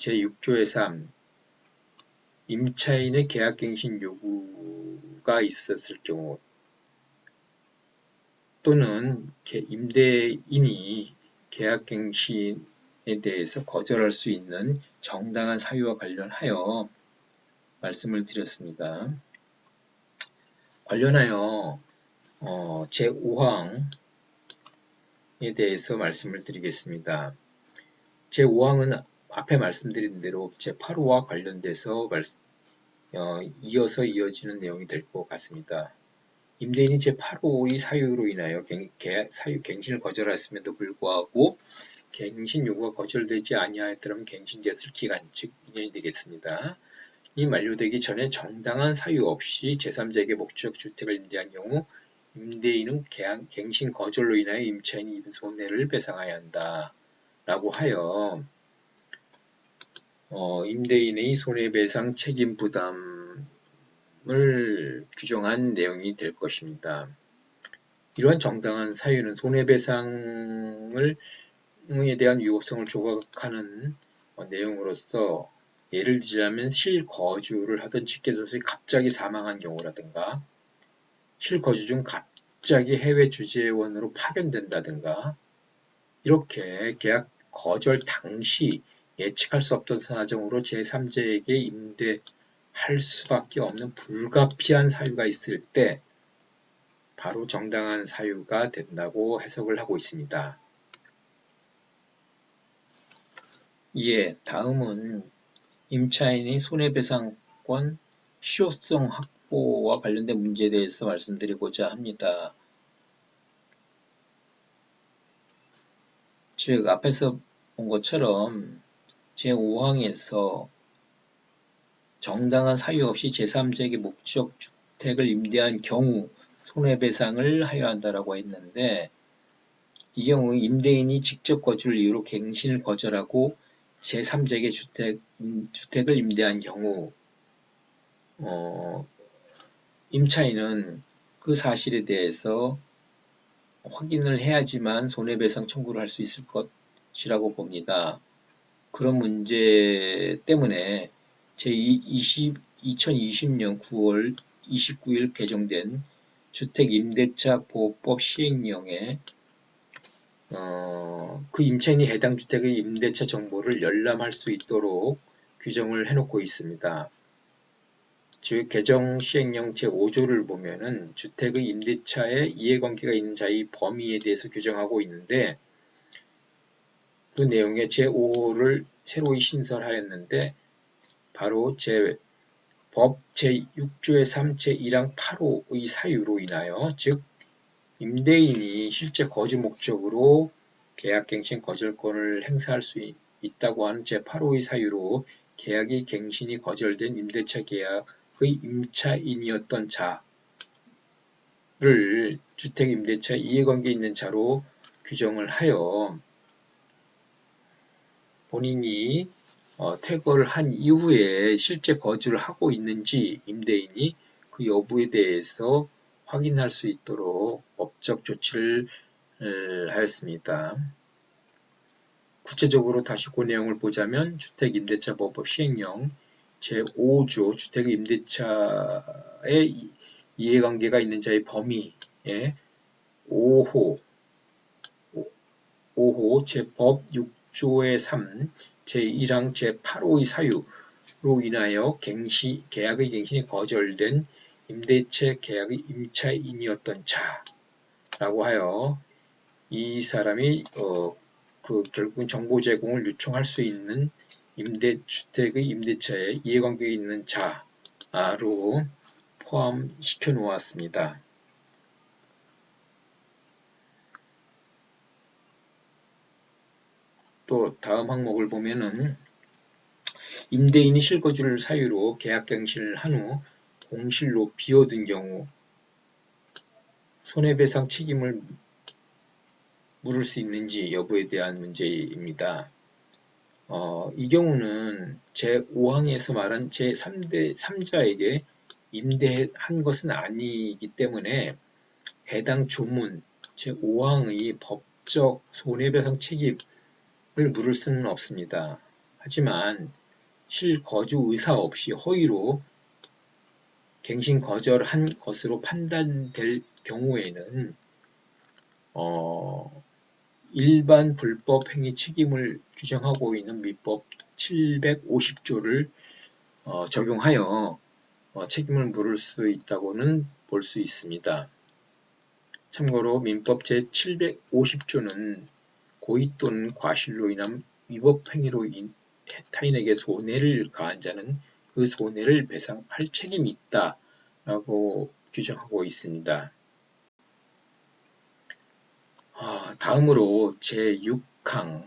제6조의 3 임차인의 계약갱신 요구가 있었을 경우 또는 임대인이 계약갱신에 대해서 거절할 수 있는 정당한 사유와 관련하여 말씀을 드렸습니다. 관련하여 어, 제5항에 대해서 말씀을 드리겠습니다. 제5항은 앞에 말씀드린 대로 제8호와 관련돼서 말씀, 어, 이어서 이어지는 내용이 될 것 같습니다. 임대인이 제8호의 사유로 인하여 갱, 계약, 사유 갱신을 거절했음에도 불구하고 갱신 요구가 거절되지 아니하였더라면 갱신되었을 기간, 즉 2년이 되겠습니다. 이 만료되기 전에 정당한 사유 없이 제3자에게 목적 주택을 임대한 경우 임대인은 계약, 갱신 거절로 인하여 임차인이 입은 손해를 배상해야 한다. 라고 하여 어, 임대인의 손해배상 책임 부담을 규정한 내용이 될 것입니다. 이러한 정당한 사유는 손해배상을 에 대한 유효성을 조각하는 어, 내용으로서 예를 들자면 실거주를 하던 직계조수이 갑자기 사망한 경우라든가 실거주 중 갑자기 해외 주재원으로 파견된다든가 이렇게 계약 거절 당시 예측할 수 없던 사정으로 제3자에게 임대할 수밖에 없는 불가피한 사유가 있을 때 바로 정당한 사유가 된다고 해석을 하고 있습니다. 이에 다음은 임차인의 손해배상권 실효성 확보와 관련된 문제에 대해서 말씀드리고자 합니다. 즉 앞에서 본 것처럼 제5항에서 정당한 사유 없이 제3자에게 목적 주택을 임대한 경우 손해배상을 하여야 한다라고 했는데 이 경우 임대인이 직접 거주를 이유로 갱신을 거절하고 제3자에게 주택, 주택을 임대한 경우 어, 임차인은 그 사실에 대해서 확인을 해야지만 손해배상 청구를 할 수 있을 것이라고 봅니다. 그런 문제 때문에 제20, 2020년 9월 29일 개정된 주택임대차 보호법 시행령에 어, 그 임차인이 해당 주택의 임대차 정보를 열람할 수 있도록 규정을 해놓고 있습니다. 즉 개정 시행령 제5조를 보면은 주택의 임대차에 이해관계가 있는 자의 범위에 대해서 규정하고 있는데 그 내용의 제5호를 새로이 신설하였는데 바로 제 법 제6조의 3 제1항 8호의 사유로 인하여 즉 임대인이 실제 거주 목적으로 계약갱신 거절권을 행사할 수 있다고 하는 제8호의 사유로 계약이 갱신이 거절된 임대차 계약의 임차인이었던 자를 주택임대차 이해관계 있는 자로 규정을 하여 본인이 어, 퇴거를 한 이후에 실제 거주를 하고 있는지 임대인이 그 여부에 대해서 확인할 수 있도록 법적 조치를 하였습니다. 구체적으로 다시 그 내용을 보자면 주택임대차보호법 시행령 제5조 주택임대차의 이해관계가 있는 자의 범위에 5호 5호 제법 6 조의 3, 제1항 제8호의 사유로 인하여 갱시, 계약의 갱신이 거절된 임대차 계약의 임차인이었던 자라고 하여 이 사람이 어, 그 결국은 정보 제공을 요청할 수 있는 임대주택의 임대차에 이해관계가 있는 자로 포함시켜 놓았습니다. 또 다음 항목을 보면은 임대인이 실거주를 사유로 계약갱신을 한 후 공실로 비워둔 경우 손해배상 책임을 물을 수 있는지 여부에 대한 문제입니다. 어, 이 경우는 제5항에서 말한 제3대 3자에게 임대한 것은 아니기 때문에 해당 조문 제5항의 법적 손해배상 책임 을 물을 수는 없습니다. 하지만 실거주 의사 없이 허위로 갱신 거절한 것으로 판단될 경우에는 어, 일반 불법 행위 책임을 규정하고 있는 민법 750조를 어, 적용하여 어, 책임을 물을 수 있다고는 볼 수 있습니다. 참고로 민법 제750조는 고의 또는 과실로 인한 위법 행위로 인, 타인에게 손해를 가한 자는 그 손해를 배상할 책임이 있다 라고 규정하고 있습니다. 아, 다음으로 제6항을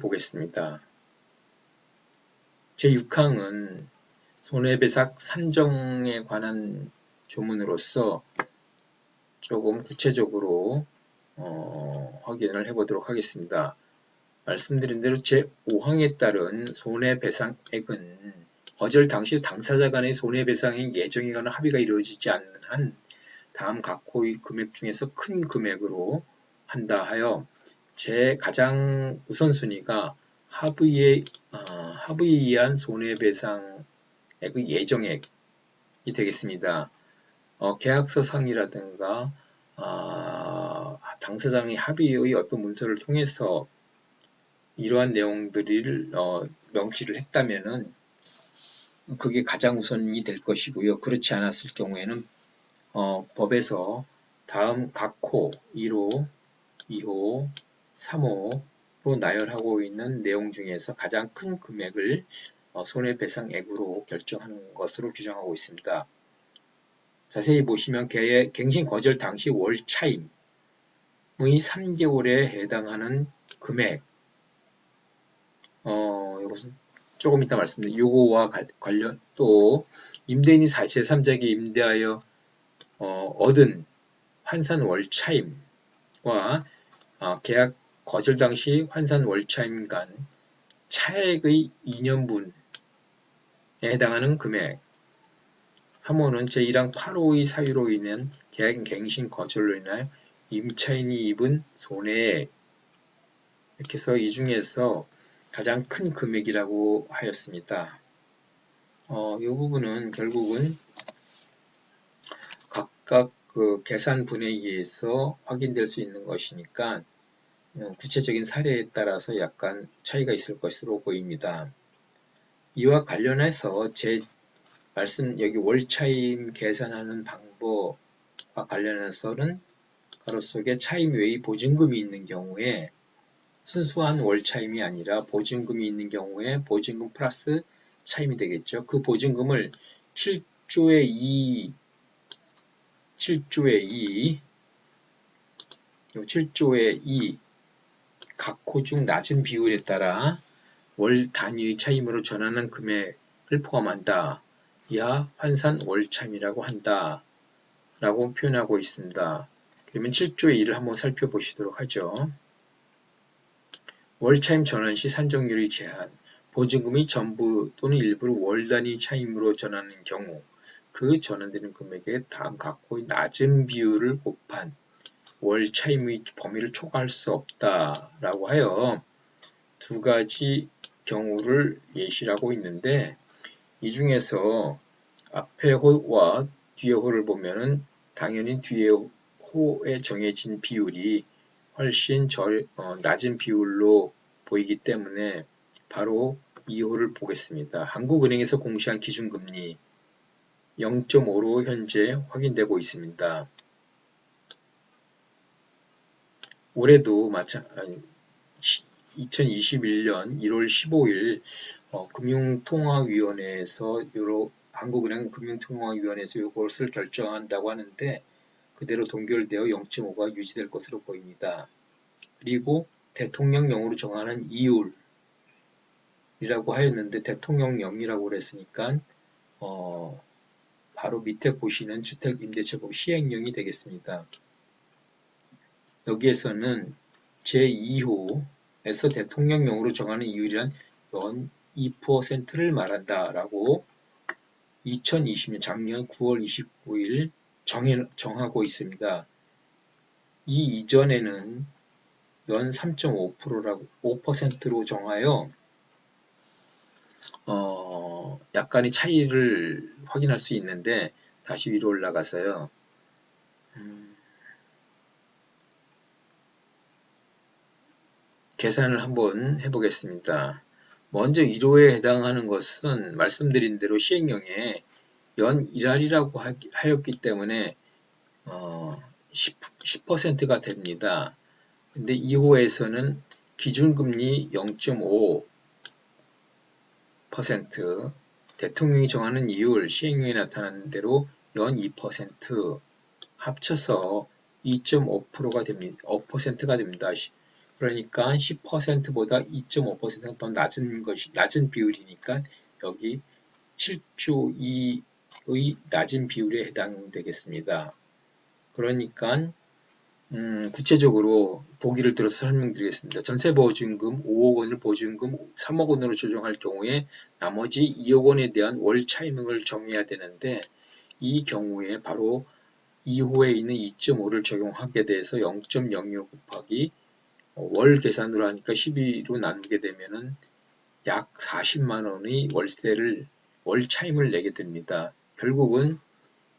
보겠습니다. 제6항은 손해배상 산정에 관한 조문으로서 조금 구체적으로 어, 확인을 해보도록 하겠습니다. 말씀드린 대로 제5항에 따른 손해배상액은 거절 당시 당사자 간의 손해배상의 예정이거나 합의가 이루어지지 않는 한 다음 각 호의 금액 중에서 큰 금액으로 한다 하여 제 가장 우선순위가 합의에, 어, 합의에 의한 손해배상액의 예정액이 되겠습니다. 어, 계약서 상이라든가 어, 당사자의 합의의 어떤 문서를 통해서 이러한 내용들을 어, 명시를 했다면은 그게 가장 우선이 될 것이고요. 그렇지 않았을 경우에는 어, 법에서 다음 각호 1호, 2호, 3호로 나열하고 있는 내용 중에서 가장 큰 금액을 어, 손해배상액으로 결정하는 것으로 규정하고 있습니다. 자세히 보시면 갱신 거절 당시 월 차임 의 3개월에 해당하는 금액. 어, 이것은 조금 이따 말씀드린 요거와 관련 또 임대인이 제3자에게 임대하여 어, 얻은 환산 월차임과 어, 계약 거절 당시 환산 월차임 간 차액의 2년분에 해당하는 금액. 3호는 제1항 8호의 사유로 인한 계약 갱신 거절로 인하여 임차인이 입은 손해 이렇게 해서 이 중에서 가장 큰 금액이라고 하였습니다. 어, 이 부분은 결국은 각각 그 계산 의해서 확인될 수 있는 것이니까 어, 구체적인 사례에 따라서 약간 차이가 있을 것으로 보입니다. 이와 관련해서 제 말씀 여기 월차임 계산하는 방법과 관련해서는 가로 속에 차임 외의 보증금이 있는 경우에 순수한 월차임이 아니라 보증금이 있는 경우에 보증금 플러스 차임이 되겠죠. 그 보증금을 7조의 2, 7조의 2, 7조의 2, 각호 중 낮은 비율에 따라 월 단위의 차임으로 전하는 금액을 포함한다. 이하 환산 월차임이라고 한다. 라고 표현하고 있습니다. 그러면 7조의 2를 한번 살펴보시도록 하죠. 월차임 전환 시 산정률의 제한, 보증금이 전부 또는 일부를 월 단위 차임으로 전하는 경우 그 전환되는 금액에 다음 각호의 낮은 비율을 곱한 월 차임의 범위를 초과할 수 없다라고 하여 두 가지 경우를 예시하고 있는데 이 중에서 앞에 호와 뒤에 호를 보면은 당연히 뒤에 호에 정해진 비율이 훨씬 절, 어, 낮은 비율로 보이기 때문에 바로 2호를 보겠습니다. 한국은행에서 공시한 기준금리 0.5로 현재 확인되고 있습니다. 올해도 마찬 2021년 1월 15일 어, 금융통화위원회에서 요로 한국은행 금융통화위원회에서 이것을 결정한다고 하는데 그대로 동결되어 0.5가 유지될 것으로 보입니다. 그리고 대통령령으로 정하는 이율이라고 하였는데 대통령령이라고 그랬으니까 어, 바로 밑에 보시는 주택임대차법 시행령이 되겠습니다. 여기에서는 제2호에서 대통령령으로 정하는 이율이란 연 2%를 말한다라고 2020년 작년 9월 29일 정해, 정하고 있습니다. 이 이전에는 연 3.5%라고 5%로 정하여 어, 약간의 차이를 확인할 수 있는데 다시 위로 올라가서요. 음, 계산을 한번 해보겠습니다. 먼저 1호에 해당하는 것은 말씀드린 대로 시행령에 연 1할이라고 하였기 때문에 어, 10, 10%가 됩니다. 근데 2호에서는 기준금리 0.5% 대통령이 정하는 이율 시행령에 나타나는 대로 연 2% 합쳐서 2.5%가 됩니다. 5%가 됩니다. 그러니까 10%보다 2.5%가 더 낮은 것이 낮은 비율이니까 여기 7조 2 의 낮은 비율에 해당되겠습니다. 그러니까 음, 구체적으로 보기를 들어서 설명드리겠습니다. 전세 보증금 5억 원을 보증금 3억 원으로 조정할 경우에 나머지 2억 원에 대한 월 차임을 정해야 되는데 이 경우에 바로 2호에 있는 2.5를 적용하게 돼서 0.06 곱하기 월 계산으로 하니까 12로 나누게 되면은 약 40만 원의 월세를 월 차임을 내게 됩니다. 결국은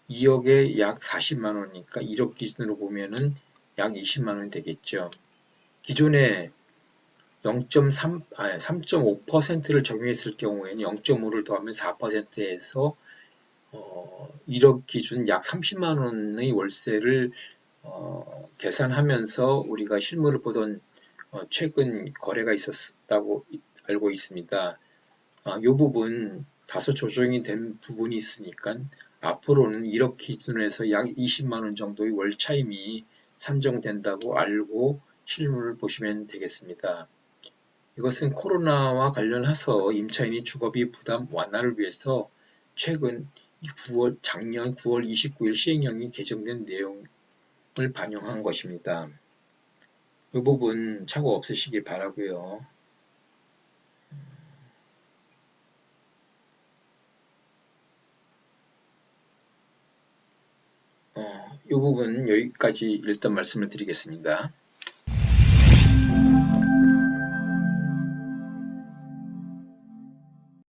2억에 약 40만 원이니까 1억 기준으로 보면은 약 20만 원이 되겠죠. 기존에 0.3, 아니 3.5%를 적용했을 경우에는 0.5를 더하면 4%에서 어, 1억 기준 약 30만 원의 월세를 어, 계산하면서 우리가 실물을 보던 어, 최근 거래가 있었다고 알고 있습니다. 아, 이 부분 다소 조정이 된 부분이 있으니까 앞으로는 1억 기준에서 약 20만 원 정도의 월 차임이 산정된다고 알고 실물을 보시면 되겠습니다. 이것은 코로나와 관련해서 임차인이 주거비 부담 완화를 위해서 최근 9월, 작년 9월 29일 시행령이 개정된 내용을 반영한 것입니다. 이 부분 착오 없으시길 바라고요. 어, 이 부분 여기까지 일단 말씀을 드리겠습니다.